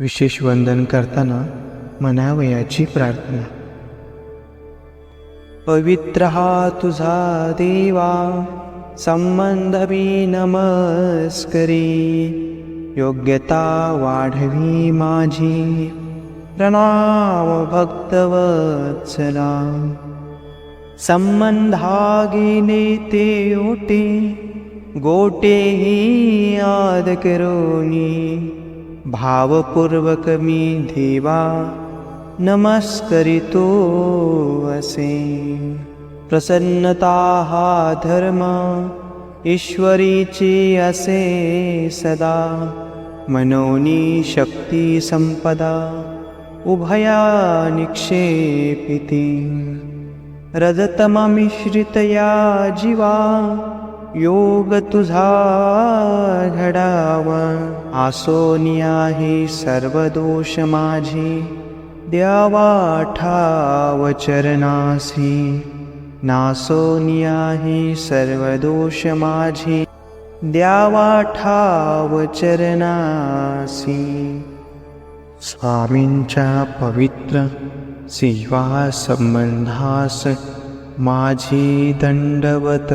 विशेष वंदन करताना मनावयाची प्रार्थना. पवित्र हा तुझा देवा संबंध मी नमस्करी. योग्यता वाढवी माझी प्रणाम भक्तवत्सला. संबंधागिने ते ओटे गोटेही आद करोनी. भावपूर्वकमी भावपूर्वकमीदेवा नमस्करितोऽसे प्रसन्नताः धर्म ईश्वरी चे असे सदा। मनो निशक्तिसम्पदा उभया निक्षेपिति। रजतममिश्रितया जीवा योग तुझा घडावा. आसोनी आहे सर्व दोष माझी. द्यावा ठाव चरणासी. नासोनी आहे सर्व दोष माझी. द्यावा ठाव चरणासी. स्वामींच्या पवित्र सेवा संबंधास माझी दंडवत.